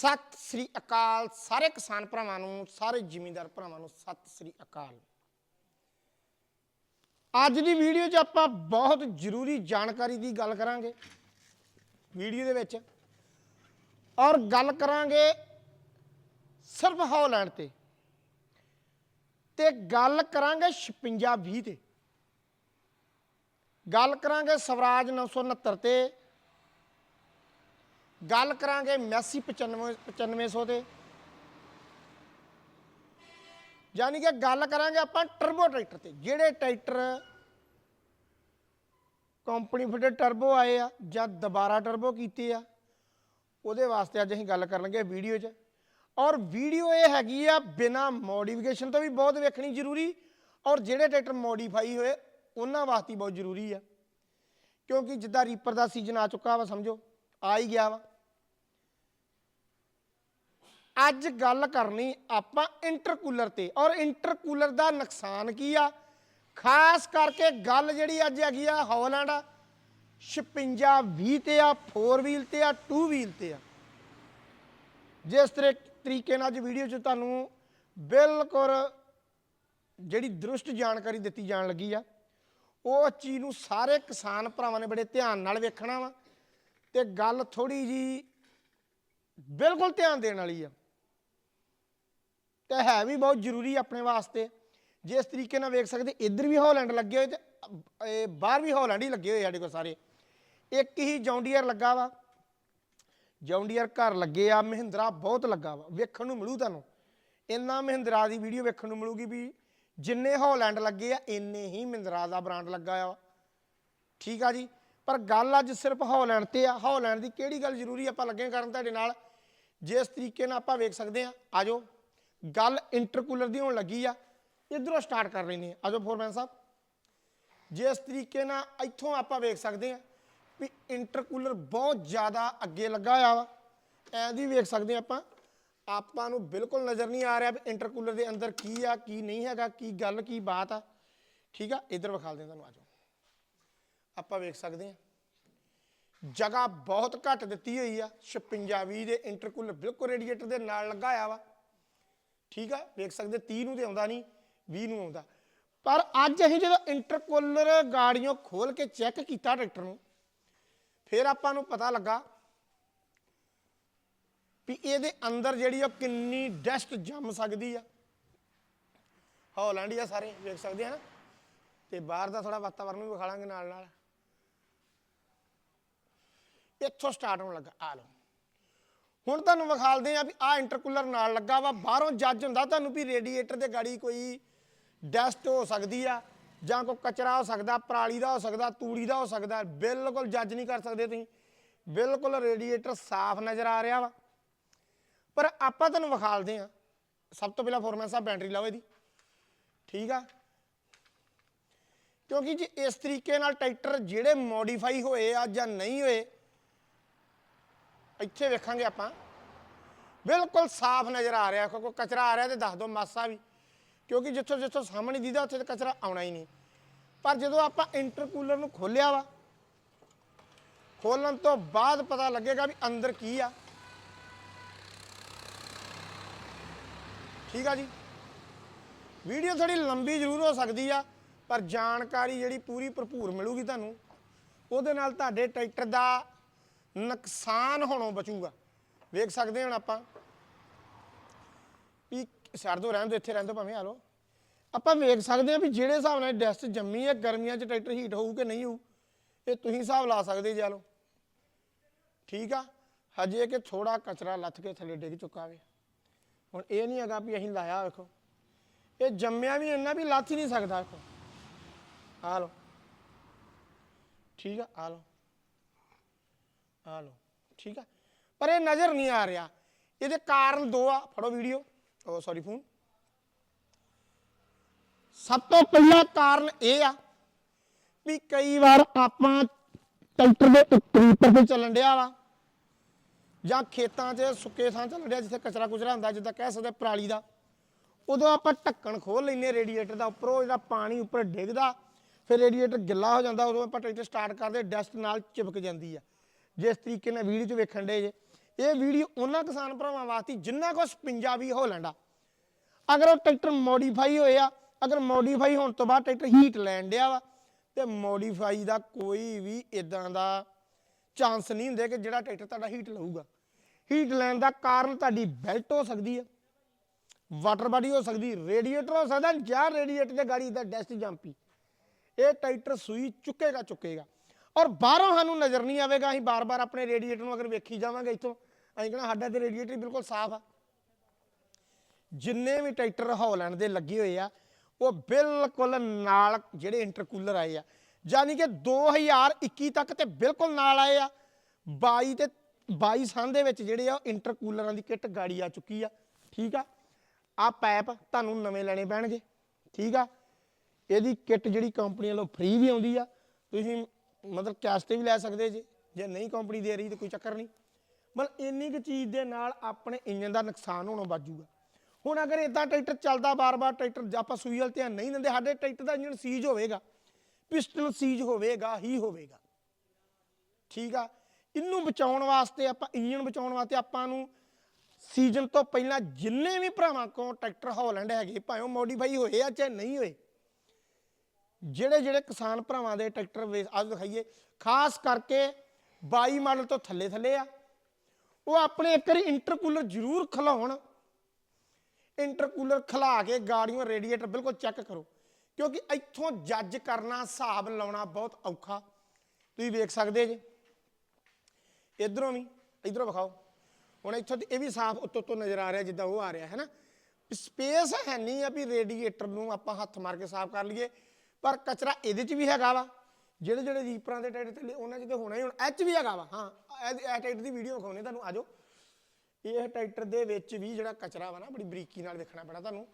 ਸਤਿ ਸ੍ਰੀ ਅਕਾਲ ਸਾਰੇ ਕਿਸਾਨ ਭਰਾਵਾਂ ਨੂੰ, ਸਾਰੇ ਜ਼ਿਮੀਂਦਾਰ ਭਰਾਵਾਂ ਨੂੰ ਸਤਿ ਸ੍ਰੀ ਅਕਾਲ। ਅੱਜ ਦੀ ਵੀਡੀਓ 'ਚ ਆਪਾਂ ਬਹੁਤ ਜ਼ਰੂਰੀ ਜਾਣਕਾਰੀ ਦੀ ਗੱਲ ਕਰਾਂਗੇ। ਵੀਡੀਓ ਦੇ ਵਿੱਚ ਔਰ ਗੱਲ ਕਰਾਂਗੇ ਸਿਰਫ ਹੌਲੈਂਡ ਤੇ। ਤੇ ਗੱਲ ਕਰਾਂਗੇ 56 20 ਤੇ। ਗੱਲ ਕਰਾਂਗੇ ਸਵਰਾਜ 969 ਤੇ ਗੱਲ ਕਰਾਂਗੇ ਮੈਸੀ 95 9500 ਤੇ ਯਾਨੀ ਕਿ ਗੱਲ ਕਰਾਂਗੇ ਆਪਾਂ ਟਰਬੋ ਟਰੈਕਟਰ ਤੇ, ਜਿਹੜੇ ਟਰੈਕਟਰ ਕੰਪਨੀ ਫਿਟਡ ਟਰਬੋ ਆਏ ਆ ਜਾਂ ਦੁਬਾਰਾ ਟਰਬੋ ਕੀਤੇ ਆ, ਉਹਦੇ ਵਾਸਤੇ ਅੱਜ ਅਸੀਂ ਗੱਲ ਕਰਨਗੇ ਵੀਡੀਓ 'ਚ। ਔਰ ਵੀਡੀਓ ਇਹ ਹੈਗੀ ਆ, ਬਿਨਾ ਮੋਡੀਫਿਕੇਸ਼ਨ ਤੋਂ ਵੀ ਬਹੁਤ ਵੇਖਣੀ ਜ਼ਰੂਰੀ, ਔਰ ਜਿਹੜੇ ਟਰੈਕਟਰ ਮੋਡੀਫਾਈ ਹੋਏ, ਉਹਨਾਂ ਵਾਸਤੇ ਬਹੁਤ ਜ਼ਰੂਰੀ ਆ। ਕਿਉਂਕਿ ਜਿੱਦਾਂ ਰੀਪਰ ਦਾ ਸੀਜ਼ਨ ਆ ਚੁੱਕਾ ਵਾ, ਸਮਝੋ, ਆ ਹੀ ਗਿਆ ਵਾ। ਅੱਜ ਗੱਲ ਕਰਨੀ ਆਪਾਂ ਇੰਟਰਕੂਲਰ ਤੇ। ਔਰ ਇੰਟਰਕੂਲਰ ਦਾ ਨੁਕਸਾਨ ਕੀ ਆ? ਖਾਸ ਕਰਕੇ ਗੱਲ ਜਿਹੜੀ ਅੱਜ ਹੈਗੀ ਆ ਹੌਲੈਂਡ 56 20 ਤੇ ਆ 4 ਵੀਲ ਤੇ ਆ 2 ਵੀਲ ਤੇ ਆ। ਜਿਸ ਤਰੀ- ਤਰੀਕੇ ਨਾਲ ਅੱਜ ਵੀਡੀਓ 'ਚ ਤੁਹਾਨੂੰ ਬਿਲਕੁਲ ਜਿਹੜੀ ਦਰੁਸ਼ਟ ਜਾਣਕਾਰੀ ਦਿੱਤੀ ਜਾਣ ਲੱਗੀ ਆ। ਉਹ ਚੀਜ਼ ਨੂੰ ਸਾਰੇ ਕਿਸਾਨ ਭਰਾਵਾਂ ਨੇ ਬੜੇ ਧਿਆਨ ਨਾਲ ਵੇਖਣਾ ਵਾ। ਤੇ ਗੱਲ ਥੋੜੀ ਜੀ ਬਿਲਕੁਲ ਧਿਆਨ ਦੇਣ ਵਾਲੀ ਆ। ਤੇ ਹੈ ਵੀ ਬਹੁਤ ਜ਼ਰੂਰੀ ਆਪਣੇ ਵਾਸਤੇ। ਜਿਸ ਤਰੀਕੇ ਨਾਲ ਵੇਖ ਸਕਦੇ, ਇੱਧਰ ਵੀ ਹੌਲੈਂਡ ਲੱਗੇ ਹੋਏ ਤੇ ਅ- ਇਹ ਬਾਹਰ ਵੀ ਹੌਲੈਂਡ ਹੀ ਲੱਗੇ ਹੋਏ ਸਾਡੇ ਕੋਲ ਸਾਰੇ। ਇੱਕ ਹੀ ਜੌਂਡੀਅਰ ਲੱਗਾ ਵਾ। ਜੌਂਡੀਅਰ ਘਰ ਲੱਗੇ ਆ, ਮਹਿੰਦਰਾ ਬਹੁਤ ਲੱਗਾ ਵਾ। ਵੇਖਣ ਨੂੰ ਮਿਲੂ ਤੁਹਾਨੂੰ। ਇੰਨਾ ਮਹਿੰਦਰਾ ਦੀ ਵੀਡੀਓ ਵੇਖਣ ਨੂੰ ਮਿਲੂਗੀ ਵੀ ਜਿੰਨੇ ਹੌਲੈਂਡ ਲੱਗੇ ਆ, ਇੰਨੇ ਹੀ ਮਹਿੰਦਰਾ ਦਾ ਬ੍ਰਾਂਡ ਲੱਗਾ ਆ। ਠੀਕ ਆ ਜੀ? ਪਰ ਗੱਲ ਅੱਜ ਸਿਰਫ ਹੌਲੈਂਡ ਤੇ ਆ। ਹੌਲੈਂਡ ਦੀ ਕਿਹੜੀ ਗੱਲ ਜ਼ਰੂਰੀ ਆਪਾਂ ਲੱਗੇ ਕਰਨ ਤੁਹਾਡੇ ਨਾਲ? ਜਿਸ ਤਰੀਕੇ ਨਾਲ ਆਪਾਂ ਵੇਖ ਸਕਦੇ ਆ। ਆਜੋ ਗੱਲ ਇੰਟਰਕੂਲਰ ਦੀ ਹੋਣ ਲੱਗੀ ਆ, ਇਧਰੋਂ ਸਟਾਰਟ ਕਰ ਲੈਨੇ ਆ। ਆਜੋ ਫੋਰਮੈਨ ਸਾਹਿਬ। ਜਿਸ ਤਰੀਕੇ ਨਾਲ ਇੱਥੋਂ ਆਪਾਂ ਵੇਖ ਸਕਦੇ ਆ ਵੀ ਇੰਟਰਕੂਲਰ ਬਹੁਤ ਜ਼ਿਆਦਾ ਅੱਗੇ ਲੱਗਾ ਹੋਇਆ ਵਾ। ਐਂ ਦੀ ਵੇਖ ਸਕਦੇ ਆ ਆਪਾਂ। ਆਪਾਂ ਨੂੰ ਬਿਲਕੁਲ ਨਜ਼ਰ ਨਹੀਂ ਆ ਰਿਹਾ ਵੀ ਇੰਟਰਕੂਲਰ ਦੇ ਅੰਦਰ ਕੀ ਆ, ਕੀ ਨਹੀਂ ਹੈਗਾ, ਕੀ ਗੱਲ, ਕੀ ਬਾਤ ਆ। ਠੀਕ ਆ, ਇਧਰ ਵਿਖਾ ਦਿਆਂ ਤੁਹਾਨੂੰ ਆਜੋ ਆਪਾਂ ਵੇਖ ਸਕਦੇ ਆ। ਜਗ੍ਹਾ ਬਹੁਤ ਘੱਟ ਦਿੱਤੀ ਹੋਈ ਆ। 56 20 ਦੇ ਇੰਟਰਕੂਲਰ ਬਿਲਕੁਲ ਰੇਡੀਏਟਰ ਦੇ ਨਾਲ ਲੱਗਾ ਹੋਇਆ ਵਾ। ਠੀਕ ਆ, ਵੇਖ ਸਕਦੇ 30 ਨੂੰ ਤੇ ਆਉਂਦਾ ਨਹੀਂ 20 ਨੂੰ ਆਉਂਦਾ। ਪਰ ਅੱਜ ਅਸੀਂ ਜਦੋਂ ਇੰਟਰਕੂਲਰ ਗਾੜੀਆਂ ਖੋਲ ਕੇ ਚੈੱਕ ਕੀਤਾ ਟਰੈਕਟਰ ਨੂੰ, ਫਿਰ ਆਪਾਂ ਨੂੰ ਪਤਾ ਲੱਗਾ ਵੀ ਇਹਦੇ ਅੰਦਰ ਜਿਹੜੀ ਉਹ ਕਿੰਨੀ ਡਸਟ ਜੰਮ ਸਕਦੀ ਆ। ਹੌਲੈਂਡ ਆ ਸਾਰੇ ਵੇਖ ਸਕਦੇ ਆ ਨਾ, ਤੇ ਬਾਹਰ ਦਾ ਥੋੜਾ ਵਾਤਾਵਰਨ ਵੀ ਵਿਖਾ ਲਾਂਗੇ ਨਾਲ ਨਾਲ ਇੱਥੋਂ ਸਟਾਰਟ ਹੋਣ ਲੱਗਾ। ਆ ਲਓ। ਹੁਣ ਤੁਹਾਨੂੰ ਵਿਖਾਲਦੇ ਆ ਵੀ ਆ ਇੰਟਰਕੂਲਰ ਨਾਲ ਲੱਗਾ ਵਾ, ਬਾਹਰੋਂ ਜੱਜ ਹੁੰਦਾ ਤੁਹਾਨੂੰ ਵੀ ਰੇਡੀਏਟਰ ਦੇ ਗਾੜੀ ਕੋਈ ਡਸਟ ਹੋ ਸਕਦੀ ਆ, ਜਾਂ ਕੋਈ ਕਚਰਾ ਹੋ ਸਕਦਾ, ਪਰਾਲੀ ਦਾ ਹੋ ਸਕਦਾ, ਤੂੜੀ ਦਾ ਹੋ ਸਕਦਾ, ਬਿਲਕੁਲ ਜੱਜ ਨਹੀਂ ਕਰ ਸਕਦੇ ਤੁਸੀਂ। ਬਿਲਕੁਲ ਰੇਡੀਏਟਰ ਸਾਫ਼ ਨਜ਼ਰ ਆ ਰਿਹਾ ਵਾ। ਪਰ ਆਪਾਂ ਤੁਹਾਨੂੰ ਵਿਖਾਲਦੇ ਆ ਸਭ ਤੋਂ ਪਹਿਲਾਂ ਫੋਰਮੈਨ ਸਾਹਿਬ ਬੈਟਰੀ ਲਾਓ ਇਹਦੀ। ਠੀਕ ਆ? ਕਿਉਂਕਿ ਜੇ ਇਸ ਤਰੀਕੇ ਨਾਲ ਟਰੈਕਟਰ ਜਿਹੜੇ ਮੋਡੀਫਾਈ ਹੋਏ ਆ ਜਾਂ ਨਹੀਂ ਹੋਏ ਇੱਥੇ ਵੇਖਾਂਗੇ ਆਪਾਂ। ਬਿਲਕੁਲ ਸਾਫ਼ ਨਜ਼ਰ ਆ ਰਿਹਾ ਕੋਈ ਕਚਰਾ ਆ ਰਿਹਾ ਤੇ ਦੱਸ ਦਿਓ ਮਾਸਾ ਵੀ। ਕਿਉਂਕਿ ਜਿੱਥੋਂ ਜਿੱਥੋਂ ਸਾਹਮਣੇ ਦੀਦਾ, ਉੱਥੇ ਤਾਂ ਕਚਰਾ ਆਉਣਾ ਹੀ ਨਹੀਂ। ਪਰ ਜਦੋਂ ਆਪਾਂ ਇੰਟਰਕੂਲਰ ਨੂੰ ਖੋਲਿਆ ਵਾ, ਖੋਲਣ ਤੋਂ ਬਾਅਦ ਪਤਾ ਲੱਗੇਗਾ ਵੀ ਅੰਦਰ ਕੀ ਆ। ਠੀਕ ਆ ਜੀ? ਵੀਡੀਓ ਥੋੜੀ ਲੰਬੀ ਜ਼ਰੂਰ ਹੋ ਸਕਦੀ ਆ, ਪਰ ਜਾਣਕਾਰੀ ਜਿਹੜੀ ਪੂਰੀ ਭਰਪੂਰ ਮਿਲੂਗੀ ਤੁਹਾਨੂੰ, ਉਹਦੇ ਨਾਲ ਤੁਹਾਡੇ ਟਰੈਕਟਰ ਦਾ ਨੁਕਸਾਨ ਹੋਣੋਂ ਬਚੂਗਾ। ਵੇਖ ਸਕਦੇ ਹਾਂ ਹੁਣ ਆਪਾਂ ਵੀ ਛੱਡ ਦੋ ਰਹਿਣ ਦੋ ਇੱਥੇ ਰਹਿਣ ਦੋ ਭਾਵੇਂ ਆ ਲਓ। ਆਪਾਂ ਵੇਖ ਸਕਦੇ ਹਾਂ ਵੀ ਜਿਹੜੇ ਹਿਸਾਬ ਨਾਲ ਡਸਟ ਜੰਮੀ ਹੈ, ਗਰਮੀਆਂ 'ਚ ਟਰੈਕਟਰ ਹੀਟ ਹੋਊ ਕਿ ਨਹੀਂ ਹੋਊ, ਇਹ ਤੁਸੀਂ ਹਿਸਾਬ ਲਾ ਸਕਦੇ ਜੇ ਆ ਲਓ। ਠੀਕ ਆ? ਹਜੇ ਕਿ ਥੋੜਾ ਕਚਰਾ ਲੱਥ ਕੇ ਥੱਲੇ ਡਿੱਗ ਚੁੱਕਾ ਵੇ। ਹੁਣ ਇਹ ਨਹੀਂ ਹੈਗਾ ਵੀ ਅਸੀਂ ਲਾਇਆ, ਵੇਖੋ। ਇਹ ਜੰਮਿਆ ਵੀ ਇੰਨਾ ਵੀ ਲੱਥ ਹੀ ਨਹੀਂ ਸਕਦਾ, ਵੇਖੋ। ਆ ਲਓ। ਠੀਕ ਆ? ਆ ਲਓ। ਆ ਲਓ, ਠੀਕ ਆ? ਪਰ ਇਹ ਨਜ਼ਰ ਨਹੀਂ ਆ ਰਿਹਾ। ਇਹਦੇ ਕਾਰਨ ਦੋ ਆ, ਫੜੋ ਵੀਡੀਓ ਉਹ ਸੌਰੀ ਫੋਨ ਸਭ ਤੋਂ ਪਹਿਲਾ ਕਾਰਨ ਇਹ ਆ ਵੀ ਕਈ ਵਾਰ ਆਪਾਂ ਟਰੈਕਟਰ ਦੇ ਉੱਪਰੀ ਉੱਪਰ ਤੇ ਚੱਲਣ ਡਿਆ ਵਾ। ਜਾਂ ਖੇਤਾਂ 'ਚ ਸੁੱਕੇ ਥਾਂ ਚੱਲਣ ਡਿਆ ਜਿੱਥੇ ਕਚਰਾ ਕੁਚਰਾ ਹੁੰਦਾ, ਜਿੱਦਾਂ ਕਹਿ ਸਕਦੇ ਪਰਾਲੀ ਦਾ। ਉਦੋਂ ਆਪਾਂ ਢੱਕਣ ਖੋਲ ਲੈਨੇ ਰੇਡੀਏਟਰ ਦਾ ਉੱਪਰੋਂ, ਜਿਹੜਾ ਪਾਣੀ ਉੱਪਰ ਡਿੱਗਦਾ, ਫਿਰ ਰੇਡੀਏਟਰ ਗਿੱਲਾ ਹੋ ਜਾਂਦਾ, ਉਦੋਂ ਆਪਾਂ ਟਰੈਕਟਰ ਸਟਾਰਟ ਕਰਦੇ ਡਸਟ ਨਾਲ ਚਿਪਕ ਜਾਂਦੀ ਆ। ਜਿਸ ਤਰੀਕੇ ਨਾਲ ਵੀਡੀਓ 'ਚ ਵੇਖਣ ਦੇ ਜੇ, ਇਹ ਵੀਡੀਓ ਉਹਨਾਂ ਕਿਸਾਨ ਭਰਾਵਾਂ ਵਾਸਤੇ ਜਿੰਨਾ ਕੁਛ ਪੰਜਾਬੀ ਹੋਲੈਂਡ ਆ ਅਗਰ ਉਹ ਟਰੈਕਟਰ ਮੋਡੀਫਾਈ ਹੋਇਆ ਅਗਰ ਮੋਡੀਫਾਈ ਹੋਣ ਤੋਂ ਬਾਅਦ ਟਰੈਕਟਰ ਹੀਟ ਲੈਣ ਡਿਆ ਵਾ, ਤੇ ਮੋਡੀਫਾਈ ਦਾ ਕੋਈ ਵੀ ਇਦਾਂ ਦਾ ਚਾਂਸ ਨਹੀਂ ਹੁੰਦੇ ਕਿ ਜਿਹੜਾ ਟਰੈਕਟਰ ਤੁਹਾਡਾ ਹੀਟ ਲਊਗਾ। ਹੀਟ ਲੈਣ ਦਾ ਕਾਰਨ ਤੁਹਾਡੀ ਬੈਲਟ ਹੋ ਸਕਦੀ ਹੈ ਵਾਟਰ ਬਾਡੀ ਹੋ ਸਕਦੀ ਰੇਡੀਏਟਰ ਹੋ ਸਕਦਾ ਜਾਂ ਰੇਡੀਏਟਰ ਦੇ ਗਾੜੀ ਦਾ ਡੈਸਟ ਜੰਪੀ ਇਹ ਟਰੈਕਟਰ ਸੂਈ ਚੁੱਕੇਗਾ ਚੁੱਕੇਗਾ ਔਰ ਬਾਹਰੋਂ ਸਾਨੂੰ ਨਜ਼ਰ ਨਹੀਂ ਆਵੇਗਾ, ਅਸੀਂ ਬਾਰ-ਬਾਰ ਆਪਣੇ ਰੇਡੀਏਟਰ ਨੂੰ ਅਗਰ ਵੇਖੀ ਜਾਵਾਂਗੇ ਇੱਥੋਂ, ਅਸੀਂ ਕਹਣਾ ਸਾਡਾ ਤੇ ਰੇਡੀਏਟਰ ਬਿਲਕੁਲ ਸਾਫ਼ ਆ। ਜਿੰਨੇ ਵੀ ਟਰੈਕਟਰ ਹੌਲੈਂਡ ਦੇ ਲੱਗੇ ਹੋਏ ਆ, ਉਹ ਬਿਲਕੁਲ ਨਾਲ ਜਿਹੜੇ ਇੰਟਰਕੂਲਰ ਆਏ ਆ, ਯਾਨੀ ਕਿ 2021 ਤੱਕ ਤੇ ਬਿਲਕੁਲ ਨਾਲ ਆਏ ਆ। 22 ਤੇ 22 ਸਾਲ ਦੇ ਵਿੱਚ ਜਿਹੜੇ ਆ ਇੰਟਰਕੂਲਰਾਂ ਦੀ ਕਿੱਟ ਗਾੜੀ ਆ ਚੁੱਕੀ ਆ, ਠੀਕ ਆ? ਆ ਪਾਈਪ ਤੁਹਾਨੂੰ ਨਵੇਂ ਲੈਣੇ ਪੈਣਗੇ, ਠੀਕ ਆ? ਇਹਦੀ ਕਿੱਟ ਜਿਹੜੀ ਕੰਪਨੀ ਵੱਲੋਂ ਫ੍ਰੀ ਵੀ ਆਉਂਦੀ ਆ, ਤੁਸੀਂ ਮਤਲਬ ਕੈਸ਼ ਤੇ ਵੀ ਲੈ ਸਕਦੇ ਜੇ। ਜੇ ਨਹੀਂ ਕੰਪਨੀ ਦੇ ਰਹੀ ਤਾਂ ਕੋਈ ਚੱਕਰ ਨਹੀਂ। ਮਤਲਬ ਇੰਨੀ ਕੁ ਚੀਜ਼ ਦੇ ਨਾਲ ਆਪਣੇ ਇੰਜਨ ਦਾ ਨੁਕਸਾਨ ਹੋਣਾ ਬਚੂਗਾ ਹੁਣ ਅਗਰ ਇਦਾਂ ਟਰੈਕਟਰ ਚੱਲਦਾ ਬਾਰ-ਬਾਰ, ਟਰੈਕਟਰ ਆਪਾਂ ਸੂਈ ਵੱਲ ਧਿਆਨ ਨਹੀਂ ਦਿੰਦੇ, ਸਾਡੇ ਟਰੈਕਟਰ ਦਾ ਇੰਜਨ ਸੀਜ ਹੋਵੇਗਾ। ਪਿਸਟਨ ਸੀਜ ਹੋਵੇਗਾ, ਹੀ ਹੋਵੇਗਾ। ਠੀਕ ਆ? ਇਹਨੂੰ ਬਚਾਉਣ ਵਾਸਤੇ ਆਪਾਂ ਇੰਜਨ ਬਚਾਉਣ ਵਾਸਤੇ ਆਪਾਂ ਨੂੰ ਸੀਜ਼ਨ ਤੋਂ ਪਹਿਲਾਂ ਜਿੰਨੇ ਵੀ ਭਰਾਵਾਂ ਕੋਲ ਟਰੈਕਟਰ ਹੌਲੈਂਡ ਹੈਗੇ, ਭਾਵੇਂ ਮੋਡੀਫਾਈ ਹੋਏ ਆ ਚਾਹੇ ਨਹੀਂ ਹੋਏ ਜਿਹੜੇ ਜਿਹੜੇ ਕਿਸਾਨ ਭਰਾਵਾਂ ਦੇ ਟਰੈਕਟਰ ਵੇਚ ਅੱਜ ਦਿਖਾਈਏ, ਖਾਸ ਕਰਕੇ 22 ਮਾਡਲ ਤੋਂ ਥੱਲੇ ਥੱਲੇ ਆ। ਉਹ ਆਪਣੇ ਇੱਕ ਵਾਰੀ ਇੰਟਰਕੂਲਰ ਜ਼ਰੂਰ ਖਲਾਉਣ। ਇੰਟਰਕੂਲਰ ਖਲਾ ਕੇ ਗਾੜੀਆਂ ਰੇਡੀਏਟਰ ਬਿਲਕੁਲ ਚੈੱਕ ਕਰੋ, ਕਿਉਂਕਿ ਇੱਥੋਂ ਜੱਜ ਕਰਨਾ, ਹਿਸਾਬ ਲਾਉਣਾ ਬਹੁਤ ਔਖਾ। ਤੁਸੀਂ ਵੇਖ ਸਕਦੇ ਜੇ। ਇਧਰੋਂ ਵੀ, ਇਧਰੋਂ ਵਿਖਾਓ। ਹੁਣ ਇੱਥੋਂ ਦੀ ਇਹ ਵੀ ਸਾਫ਼ ਉੱਤੋਂ ਤੋਂ ਨਜ਼ਰ ਆ ਰਿਹਾ, ਜਿੱਦਾਂ ਉਹ ਆ ਰਿਹਾ, ਹੈ ਨਾ? ਸਪੇਸ ਹੈ ਨਹੀਂ ਆ ਵੀ ਰੇਡੀਏਟਰ ਨੂੰ ਆਪਾਂ ਹੱਥ ਮਾਰ ਕੇ ਸਾਫ਼ ਕਰ ਲਈਏ। ਪਰ ਕਚਰਾ ਇਹਦੇ 'ਚ ਵੀ ਹੈਗਾ ਵਾ। ਜਿਹੜੇ ਜਿਹੜੇ ਰੀਪਰਾਂ ਦੇ ਟਾਇਰ ਤੇ ਉਹਨਾਂ 'ਚ ਤੇ ਹੋਣਾ ਹੀ ਹੁਣ। ਐਚ ਵੀ ਹੈਗਾ ਵਾ। ਹਾਂ, ਇਹ ਇਹ ਟਾਇਰ ਦੀ ਵੀਡੀਓ ਵਿਖਾਉਣੇ ਤੁਹਾਨੂੰ। ਆਜੋ। ਇਹ ਟਰੈਕਟਰ ਦੇ ਵਿੱਚ ਵੀ ਜਿਹੜਾ ਕਚਰਾ ਵਾ ਨਾ, ਬੜੀ ਬਰੀਕੀ ਨਾਲ ਦੇਖਣਾ ਪੈਣਾ ਤੁਹਾਨੂੰ।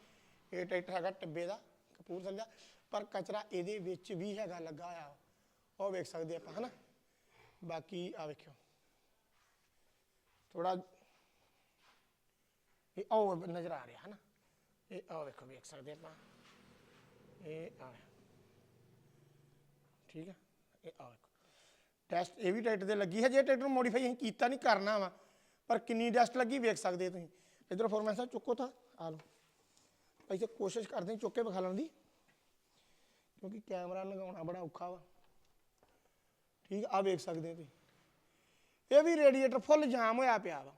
ਇਹ ਟਰੈਕਟਰ ਹੈਗਾ ਟੱਬੇ ਦਾ, ਕਪੂਰਥਲੇ ਦਾ। ਪਰ ਕਚਰਾ ਇਹਦੇ ਵਿੱਚ ਵੀ ਹੈਗਾ, ਲੱਗਾ ਆ ਉਹ ਵੇਖ ਸਕਦੇ ਆਪਾਂ, ਹਨਾ? ਬਾਕੀ ਆ ਵੇਖਿਓ। ਥੋੜਾ ਇਹ ਉਹ ਨਜ਼ਰ ਆ ਰਿਹਾ, ਹਨਾ? ਇਹ ਆ ਵੇਖੋ, ਵੇਖ ਸਕਦੇ ਆਪਾਂ। ਇਹ ਆ ਠੀਕ ਹੈ ਇਹ ਆ ਵੇਖੋ ਟੈਸਟ ਇਹ ਵੀ ਟਰੈਕਟਰ ਦੇ ਲੱਗੀ ਹੈ ਜੇ ਟਰੈਕਟਰ ਮੋਡੀਫਾਈ ਅਸੀਂ ਕੀਤਾ ਨਹੀਂ ਕਰਨਾ ਵਾ। ਪਰ ਕਿੰਨੀ ਡਸਟ ਲੱਗੀ ਵੇਖ ਸਕਦੇ ਤੁਸੀਂ। ਇਧਰ ਫੋਰਮੈਨ ਸਾਹਿਬ ਚੁੱਕੋ ਤਾਂ, ਆ ਲਓ। ਅਸੀਂ ਤੇ ਕੋਸ਼ਿਸ਼ ਕਰਦੇ ਹਾਂ ਚੁੱਕ ਕੇ ਵਿਖਾ ਲੈਣ ਦੀ। ਕਿਉਂਕਿ ਕੈਮਰਾ ਲਗਾਉਣਾ ਬੜਾ ਔਖਾ ਵਾ। ਠੀਕ ਆ ਵੇਖ ਸਕਦੇ ਤੁਸੀਂ। ਇਹ ਵੀ ਰੇਡੀਏਟਰ ਫੁੱਲ ਜਾਮ ਹੋਇਆ ਪਿਆ ਵਾ।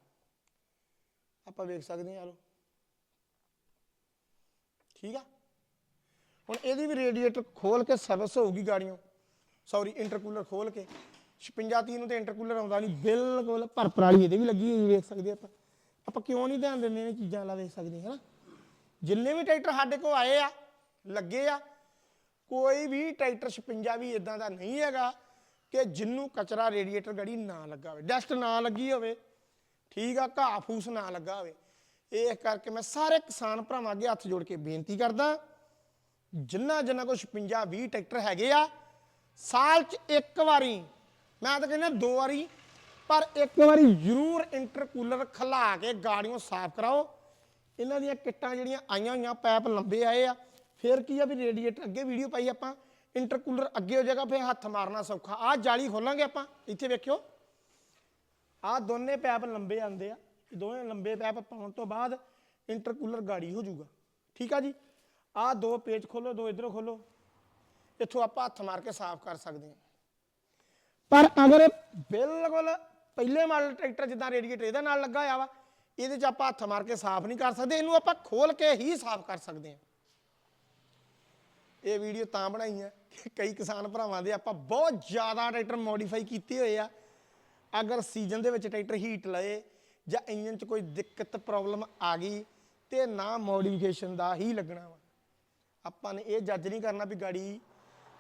ਆਪਾਂ ਵੇਖ ਸਕਦੇ ਹਾਂ, ਆ ਲਓ। ਠੀਕ ਆ? ਹੁਣ ਇਹਦੀ ਵੀ ਰੇਡੀਏਟਰ ਖੋਲ ਕੇ ਸਰਵਿਸ ਹੋਊਗੀ ਗਾੜੀਆਂ ਸੌਰੀ ਇੰਟਰਕੂਲਰ ਖੋਲ ਕੇ 56 30 ਨੂੰ ਤੇ ਇੰਟਰਕੂਲਰ ਆਉਂਦਾ ਨਹੀਂ, ਬਿਲਕੁਲ ਭਰਪਰ ਵਾਲੀ, ਇਹਦੇ ਵੀ ਲੱਗੀ ਹੋਈ ਵੇਖ ਸਕਦੇ ਆਪਾਂ। ਆਪਾਂ ਕਿਉਂ ਨਹੀਂ ਧਿਆਨ ਦਿੰਦੇ ਇਹ ਚੀਜ਼ਾਂ ਲਾ ਵੇਖ ਸਕਦੇ ਹਾਂ ਨਾ ਜਿੰਨੇ ਵੀ ਟਰੈਕਟਰ ਸਾਡੇ ਕੋਲ ਆਏ ਆ, ਲੱਗੇ ਆ, ਕੋਈ ਵੀ ਟਰੈਕਟਰ 56 ਵੀ ਇਦਾਂ ਦਾ ਨਹੀਂ ਹੈਗਾ ਕਿ ਜਿੰਨੂੰ ਕਚਰਾ ਰੇਡੀਏਟਰ ਗੜੀ ਨਾ ਲੱਗਾ ਹੋਵੇ, ਡਸਟ ਨਾ ਲੱਗੀ ਹੋਵੇ, ਠੀਕ ਆ, ਘਾਹ ਫੂਸ ਨਾ ਲੱਗਾ ਹੋਵੇ। ਇਹ ਕਰਕੇ ਮੈਂ ਸਾਰੇ ਕਿਸਾਨ ਭਰਾਵਾਂ ਅੱਗੇ ਹੱਥ ਜੋੜ ਕੇ ਬੇਨਤੀ ਕਰਦਾ, ਜਿੰਨਾ ਜਿੰਨਾ ਕੋਲ 56 20 ਟਰੈਕਟਰ ਹੈਗੇ ਆ ਸਾਲ 'ਚ ਇੱਕ ਵਾਰੀ। ਮੈਂ ਤਾਂ ਕਹਿੰਦਾ ਦੋ ਵਾਰੀ। ਪਰ ਇੱਕ ਵਾਰੀ ਜ਼ਰੂਰ ਇੰਟਰਕੂਲਰ ਖਲਾ ਕੇ ਗਾੜੀਆਂ ਸਾਫ਼ ਕਰਾਓ। ਇਹਨਾਂ ਦੀਆਂ ਕਿੱਟਾਂ ਜਿਹੜੀਆਂ ਆਈਆਂ ਹੋਈਆਂ, ਪੈਪ ਲੰਬੇ ਆਏ ਆ। ਫਿਰ ਕੀ ਆ ਵੀ ਰੇਡੀਏਟਰ ਅੱਗੇ ਵੀਡੀਓ ਪਾਈ ਆਪਾਂ। ਇੰਟਰਕੂਲਰ ਅੱਗੇ ਹੋ ਜਾਏਗਾ, ਫਿਰ ਹੱਥ ਮਾਰਨਾ ਸੌਖਾ। ਆਹ ਜਾਲੀ ਖੋਲਾਂਗੇ ਆਪਾਂ। ਇੱਥੇ ਵੇਖਿਓ। ਆਹ ਦੋਨੇ ਪੈਪ ਲੰਬੇ ਆਂਦੇ ਆ। ਦੋਵੇਂ ਲੰਬੇ ਪੈਪ ਪਾਉਣ ਤੋਂ ਬਾਅਦ ਇੰਟਰਕੂਲਰ ਗਾੜੀ ਹੋ ਜਾਊਗਾ। ਠੀਕ ਆ ਜੀ? ਆਹ ਦੋ ਪੇਜ ਖੋਲੋ, ਦੋ ਇਧਰੋਂ ਖੋਲੋ। ਇੱਥੋਂ ਆਪਾਂ ਹੱਥ ਮਾਰ ਕੇ ਸਾਫ਼ ਕਰ ਸਕਦੇ ਹਾਂ। ਪਰ ਅਗਰ ਬਿਲਕੁਲ ਪਹਿਲੇ ਮਾਡਲ ਟਰੈਕਟਰ ਜਿੱਦਾਂ ਰੇਡੀਏਟਰ ਇਹਦੇ ਨਾਲ ਲੱਗਾ ਹੋਇਆ ਵਾ, ਇਹਦੇ 'ਚ ਆਪਾਂ ਹੱਥ ਮਾਰ ਕੇ ਸਾਫ਼ ਨਹੀਂ ਕਰ ਸਕਦੇ, ਇਹਨੂੰ ਆਪਾਂ ਖੋਲ ਕੇ ਹੀ ਸਾਫ਼ ਕਰ ਸਕਦੇ ਹਾਂ। ਇਹ ਵੀਡੀਓ ਤਾਂ ਬਣਾਈ ਹੈ ਕਿ ਕਈ ਕਿਸਾਨ ਭਰਾਵਾਂ ਦੇ ਆਪਾਂ ਬਹੁਤ ਜ਼ਿਆਦਾ ਟਰੈਕਟਰ ਮੋਡੀਫਾਈ ਕੀਤੇ ਹੋਏ ਆ। ਅਗਰ ਸੀਜ਼ਨ ਦੇ ਵਿੱਚ ਟਰੈਕਟਰ ਹੀਟ ਲਏ ਜਾਂ ਇੰਜਨ 'ਚ ਕੋਈ ਦਿੱਕਤ ਪ੍ਰੋਬਲਮ ਆ ਗਈ ਤੇ ਨਾ ਮੋਡੀਫਿਕੇਸ਼ਨ ਦਾ ਹੀ ਲੱਗਣਾ ਵਾ। ਆਪਾਂ ਨੇ ਇਹ ਜੱਜ ਨਹੀਂ ਕਰਨਾ ਵੀ ਗਾੜੀ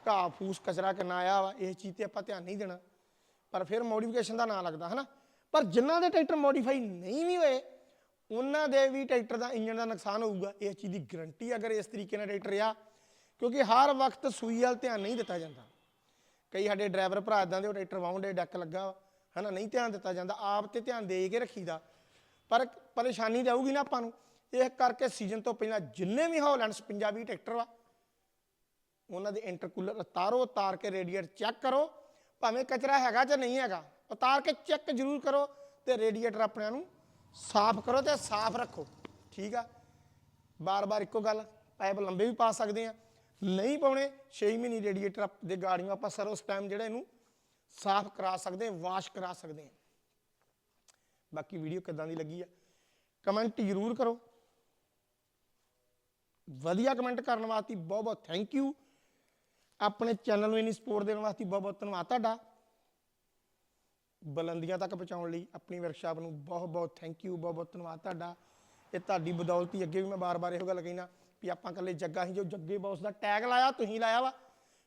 ਘਾਹ ਫੂਸ ਕਚਰਾ ਕਿੰਨਾ ਆਇਆ ਵਾ ਇਸ ਚੀਜ਼ ਤੇ ਆਪਾਂ ਧਿਆਨ ਨਹੀਂ ਦੇਣਾ। ਪਰ ਫਿਰ ਮੋਡੀਫਿਕੇਸ਼ਨ ਦਾ ਨਾਂ ਲੱਗਦਾ ਹਨਾ? ਪਰ ਜਿਨ੍ਹਾਂ ਦੇ ਟਰੈਕਟਰ ਮੋਡੀਫਾਈ ਨਹੀਂ ਵੀ ਹੋਏ ਉਹਨਾਂ ਦੇ ਵੀ ਟਰੈਕਟਰ ਦਾ ਇੰਜਨ ਦਾ ਨੁਕਸਾਨ ਹੋਊਗਾ। ਇਸ ਚੀਜ਼ ਦੀ ਗਰੰਟੀ ਅਗਰ ਇਸ ਤਰੀਕੇ ਨਾਲ ਟਰੈਕਟਰ ਆ ਕਿਉਂਕਿ ਹਰ ਵਕਤ ਸੂਈ ਵੱਲ ਧਿਆਨ ਨਹੀਂ ਦਿੱਤਾ ਜਾਂਦਾ। ਕਈ ਸਾਡੇ ਡਰਾਈਵਰ ਭਰਾ ਇਦਾਂ ਦੇ ਉਹ ਟਰੈਕਟਰ ਵਾਉਂਡੇ ਡੈਕ ਲੱਗਾ ਵਾ, ਹਨਾ? ਨਹੀਂ ਧਿਆਨ ਦਿੱਤਾ ਜਾਂਦਾ ਆਪ ਤੇ ਧਿਆਨ ਦੇ ਕੇ ਰੱਖੀਦਾ। ਪਰ ਪਰੇਸ਼ਾਨੀ ਤਾਂ ਨਾ ਆਪਾਂ ਨੂੰ। ਇਹ ਕਰਕੇ ਸੀਜ਼ਨ ਤੋਂ ਪਹਿਲਾਂ ਜਿੰਨੇ ਵੀ ਹੌਲੈਂਡਸ ਪੰਜਾਬੀ ਟਰੈਕਟਰ ਵਾ ਉਹਨਾਂ ਦੇ ਇੰਟਰਕੂਲਰ ਉਤਾਰੋ, ਉਤਾਰ ਕੇ ਰੇਡੀਏਟਰ ਚੈੱਕ ਕਰੋ, ਭਾਵੇਂ ਕਚਰਾ ਹੈਗਾ ਜਾਂ ਨਹੀਂ ਹੈਗਾ, ਉਤਾਰ ਕੇ ਚੈੱਕ ਜ਼ਰੂਰ ਕਰੋ ਤੇ ਰੇਡੀਏਟਰ ਆਪਣਿਆਂ ਨੂੰ ਸਾਫ਼ ਕਰੋ ਤੇ ਸਾਫ਼ ਰੱਖੋ, ਠੀਕ ਆ? ਬਾਰ-ਬਾਰ ਇੱਕੋ ਗੱਲ ਪਾਈਪ ਲੰਬੇ ਵੀ ਪਾ ਸਕਦੇ ਆ, ਨਹੀਂ ਪਾਉਣੇ 6 ਮਹੀਨੇ ਰੇਡੀਏਟਰ ਆਪ- ਦੇ ਗਾੜੀਆਂ ਆਪਾਂ ਸਰਵਿਸ ਟਾਈਮ ਜਿਹੜਾ ਇਹਨੂੰ ਸਾਫ਼ ਕਰਾ ਸਕਦੇ ਆ ਵਾਸ਼ ਕਰਾ ਸਕਦੇ ਆ। ਬਾਕੀ ਵੀਡੀਓ ਕਿਦਾਂ ਦੀ ਲੱਗੀ ਆ ਕਮੈਂਟ ਜ਼ਰੂਰ ਕਰੋ। ਵਧੀਆ ਕਮੈਂਟ ਕਰਨ ਵਾਸਤੇ ਬਹੁਤ ਬਹੁਤ ਥੈਂਕ ਯੂ ਆਪਣੇ ਚੈਨਲ ਨੂੰ ਇਨੀ ਸਪੋਰਟ ਦੇਣ ਵਾਸਤੇ ਬਹੁਤ ਬਹੁਤ ਧੰਨਵਾਦ ਤੁਹਾਡਾ। ਬੁਲੰਦੀਆਂ ਤੱਕ ਪਹੁੰਚਾਉਣ ਲਈ ਆਪਣੀ ਵਰਕਸ਼ਾਪ ਨੂੰ ਬਹੁਤ ਬਹੁਤ ਥੈਂਕ ਯੂ ਬਹੁਤ ਬਹੁਤ ਧੰਨਵਾਦ ਤੁਹਾਡਾ। ਇਹ ਤੁਹਾਡੀ ਬਦੌਲਤ ਹੀ ਅੱਗੇ ਵੀ ਮੈਂ ਬਾਰ-ਬਾਰ ਇਹੋ ਗੱਲ ਕਹਿਣਾ ਵੀ ਆਪਾਂ ਇਕੱਲੇ ਜੱਗਾ ਹੀ ਜੋ ਜੱਗੇ ਬੌਸ ਦਾ ਟੈਗ ਲਾਇਆ, ਤੁਸੀਂ ਲਾਇਆ ਵਾ।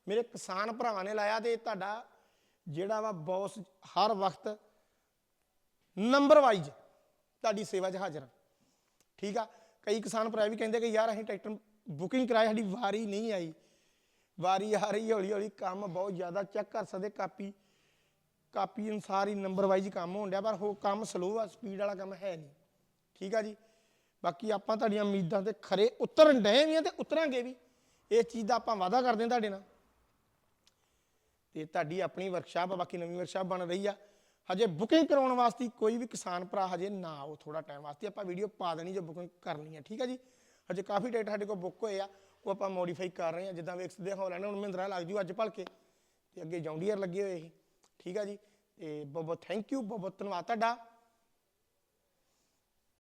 ਮੇਰੇ ਕਿਸਾਨ ਭਰਾਵਾਂ ਨੇ ਲਾਇਆ ਤੇ ਤੁਹਾਡਾ ਜਿਹੜਾ ਵਾ ਬੌਸ ਹਰ ਵਕਤ ਨੰਬਰ ਵਾਈਜ਼ ਤੁਹਾਡੀ ਸੇਵਾ 'ਚ ਹਾਜ਼ਰ ਹਾਂ ਠੀਕ ਆ? ਕਈ ਕਿਸਾਨ ਭਰਾ ਵੀ ਕਹਿੰਦੇ ਕਿ ਯਾਰ ਅਸੀਂ ਟਰੈਕਟਰ ਬੁਕਿੰਗ ਕਰਾਏ ਸਾਡੀ ਵਾਰੀ ਨਹੀਂ ਆਈ। ਵਾਰੀ ਆ ਰਹੀ ਹੌਲੀ ਹੌਲੀ ਕੰਮ ਬਹੁਤ ਜ਼ਿਆਦਾ ਚੈੱਕ ਕਰ ਸਕਦੇ, ਕਾਪੀ ਕਾਪੀ ਅਨੁਸਾਰ ਹੀ ਨੰਬਰ ਵਾਈਜ਼ ਕੰਮ ਹੋਣ ਡਿਆ, ਪਰ ਉਹ ਕੰਮ ਸਲੋ ਆ ਸਪੀਡ ਵਾਲਾ ਕੰਮ ਹੈ ਨਹੀਂ। ਠੀਕ ਆ ਜੀ? ਬਾਕੀ ਆਪਾਂ ਤੁਹਾਡੀਆਂ ਉਮੀਦਾਂ ਤੇ ਖਰੇ ਉਤਰਨ ਡਏ ਵੀ ਆ ਤੇ ਉਤਰਾਂਗੇ ਵੀ। ਇਹ ਚੀਜ਼ ਦਾ ਆਪਾਂ ਵਾਅਦਾ ਕਰਦੇ ਹਾਂ ਤੁਹਾਡੇ ਨਾਲ। ਤੇ ਤੁਹਾਡੀ ਆਪਣੀ ਵਰਕਸ਼ਾਪ ਆ, ਬਾਕੀ ਨਵੀਂ ਵਰਕਸ਼ਾਪ ਬਣ ਰਹੀ ਆ। ਹਜੇ ਬੁਕਿੰਗ ਕਰਾਉਣ ਵਾਸਤੇ ਕੋਈ ਵੀ ਕਿਸਾਨ ਭਰਾ ਹਜੇ ਨਾ ਆਓ ਥੋੜਾ ਟਾਈਮ ਵਾਸਤੇ। ਆਪਾਂ ਵੀਡੀਓ ਪਾ ਦੇਣੀ ਜੋ ਬੁਕਿੰਗ ਕਰਨੀ ਹੈ ਠੀਕ ਆ ਜੀ? ਹਜੇ ਕਾਫੀ ਡੇਟ ਸਾਡੇ ਕੋਲ ਬੁੱਕ ਹੋਏ ਆ। ਉਹ ਆਪਾਂ ਮੋਡੀਫਾਈ ਕਰ ਰਹੇ ਹਾਂ, ਜਿੱਦਾਂ ਵੇਖ ਸਕਦੇ ਹੋ ਲੈਣਾ ਹੁਣ ਮਹਿੰਦਰਾ ਲੱਗ ਜੂ ਅੱਜ ਭਲਕੇ। ਤੇ ਅੱਗੇ ਜੌਂਡੀਅਰ ਲੱਗੇ ਹੋਏ ਸੀ। ਠੀਕ ਆ ਜੀ? ਤੇ ਬਹੁਤ ਬਹੁਤ ਥੈਂਕ ਯੂ ਬਹੁਤ ਬਹੁਤ ਧੰਨਵਾਦ ਤੁਹਾਡਾ।